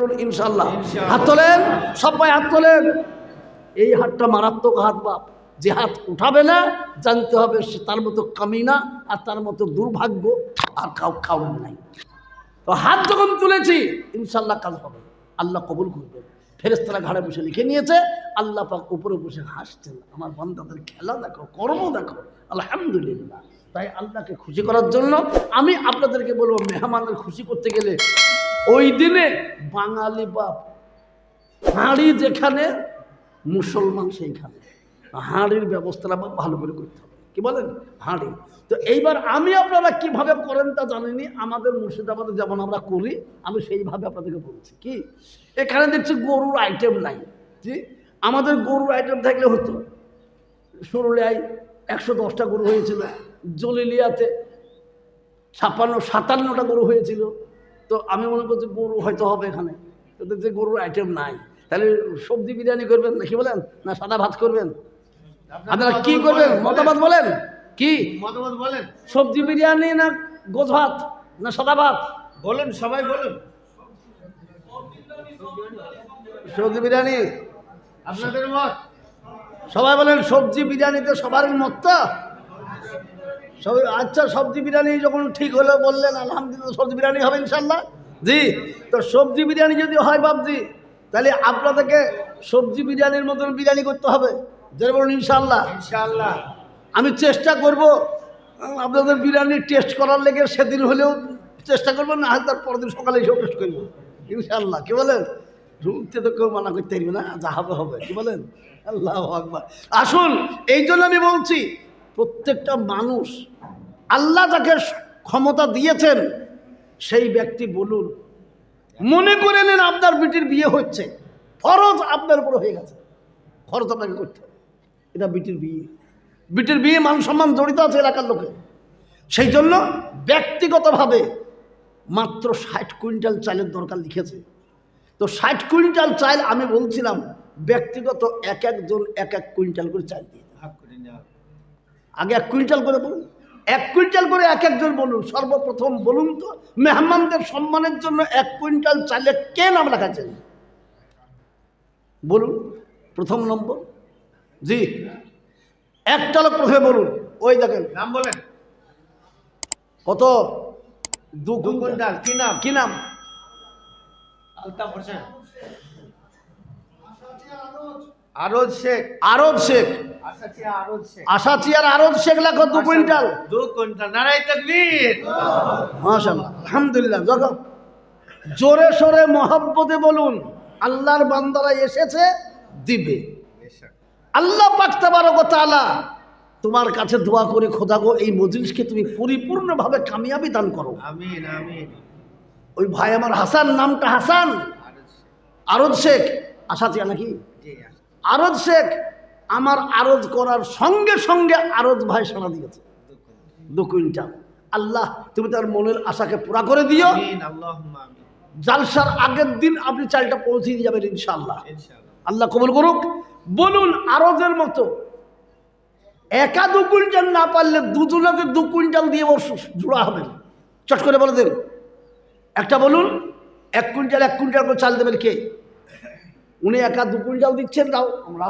বলুন ইনশাল্লাহ হাত তোলেন সবাই হাত তোলেন। এই হাতটা মারাত্মক হাত বাপ। যে হাত উঠাবে না জানতে হবে সে তার মতো কামিনা আর তার মতো দুর্ভাগ্য আর কাউ খাওয়ান নাই। তো হাত যখন তুলেছি ইনশাল্লাহ কাজ হবে। আল্লাহ কবুল করবেন। ফেরেস্তারা ঘাড়ে বসে লিখে নিয়েছে আল্লাহ পাক উপরে বসে হাসছেন। আমার বান্দাদের খেলা দেখো কর্ম দেখো। আলহামদুলিল্লাহ। তাই আল্লাহকে খুশি করার জন্য আমি আপনাদেরকে বলব মেহমানদের খুশি করতে গেলে ওই দিনে বাঙালি বাপ, হাঁড়ি যেখানে, মুসলমান সেইখানে। হাঁড়ির ব্যবস্থাটা বাপ ভালো করে করতে হবে। কি বলেন? হাঁড়ি। তো এইবার আমি আপনারা কীভাবে করেন তা জানিনি, আমাদের মুর্শিদাবাদে যেমন আমরা করি, আমি সেইভাবে আপনাদেরকে বলছি। কি? এখানে দেখছি গরুর আইটেম নাই। জি আমাদের গরুর আইটেম থাকলে হতো সরুলিয়ায় একশো দশটা গরু হয়েছিল, জলিলিয়াতে ছাপ্পান্ন সাতান্নটা গরু হয়েছিল তো আমি মনে করছি গরু হয়তো হবে এখানে। তো দেখছি গরুর আইটেম নাই। তাহলে সবজি বিরিয়ানি করবেন না কি বলেন? না সাদা ভাত করবেন? আপনারা কি করবেন? মতামত বলেন। কি? মতামত বলেন। সবজি বিরিয়ানি না গোজ ভাত? না সাদা ভাত? বলুন সবাই বলুন। সবজি বিরিয়ানি? আপনাদের মত? সবাই বলেন সবজি বিরিয়ানিতে সবারই মত? তো সবাই আচ্ছা সবজি বিরিয়ানি যখন ঠিক হলো বললেন আলহামদুলিল্লাহ সবজি বিরিয়ানি হবে ইনশাল্লাহ জি। তো সবজি বিরিয়ানি যদি হয় বাবজি তাহলে আপনাদেরকে সবজি বিরিয়ানির মতন বিরিয়ানি করতে হবে। যেটা বলুন ইনশাল্লাহ ইনশাআল্লাহ। আমি চেষ্টা করব আপনাদের বিরিয়ানি টেস্ট করার লেগে সেদিন হলেও চেষ্টা করব না হয় তার পরের দিন সকালে এসেও টেস্ট করব। ইনশাল্লাহ কী বলেন? রুমতে তো কেউ মানা করতে পারবে না যা হবে হবে কী বলেন? আল্লাহ আকবার। আসুন এই জন্য আমি বলছি প্রত্যেকটা মানুষ আল্লাহ যাকে ক্ষমতা দিয়েছেন, সেই ব্যক্তি বলুন, মনে করে নেন আপনার বিটির বিয়ে হচ্ছে, ফরজ আপনার উপর হয়ে গেছে খরচ আপনাকে করতে হবে। এটা বিটির বিয়ে। বিটির বিয়ে মান সম্মান জড়িত আছে এলাকার লোকে। সেই জন্য ব্যক্তিগতভাবে মাত্র ষাট কুইন্টাল চালের দরকার লিখেছে। তো ষাট কুইন্টাল চাল আমি বলছিলাম, ব্যক্তিগত এক একজন এক এক কুইন্টাল করে চাল দিয়ে দেয়। ভাগ করে নেওয়া আগে এক কুইন্টাল করে বলুন। এক কুইন্টাল করে এক একজন বলুন। সর্বপ্রথম বলুন তো মেহমানদের সম্মানের জন্য এক কুইন্টাল চালে কে নাম লেখাচ্ছেন? বলুন প্রথম নম্বর। জি একটা লোক প্রথমে বলুন। ওই দেখেন। নাম বলেন। কত? দু কুইন্টাল কি নাম? কি নাম? আলতাফ হোসেন। শেখ। আরব শেখ। আসাচিয়া আরজ শেখ। আশাচিয়ার আরব শেখ লেখো দু কুইন্টাল। দু কুইন্টাল। নারাই তাকবীর। মাশাল্লাহ আলহামদুলিল্লাহ। যখন জোরে সোরে মহাব্বতে বলুন আল্লাহর বান্দারা এসেছে দিবে। আল্লাহ পাকতে পারো তালা তোমার কাছে দোয়া করে খোদা গো এই মজলিসকে তুমি পরিপূর্ণভাবে কামিয়াবি দান করো। আমিন আমিন। ওই ভাই আমার হাসান নামটা হাসান। আরজ শেখ। আশা চিয়া নাকি? জি আরজ শেখ আমার আরজ করার সঙ্গে সঙ্গে আরজ ভাই সাড়া দিয়েছে। দু কুইন্টাল। আল্লাহ তুমি তার মনের আশাকে পুরা করে দিও। জালসার আগের দিন আপনি চালটা পৌঁছে দিয়ে যাবেন ইনশাআল্লাহ। আল্লাহ কবুল করুক। বলুন আরজের মতো একা দু কুইন্টাল না পারলে দুজনাতে দু কুইন্টাল দিয়ে জোড়া হবে। চট করে বলে দেন। একটা বলুন এক কুইন্টাল এক কুইন্টাল করে চাল দেবেন কে? উনি একা দুপুর যাও দিচ্ছেন তাও আমরা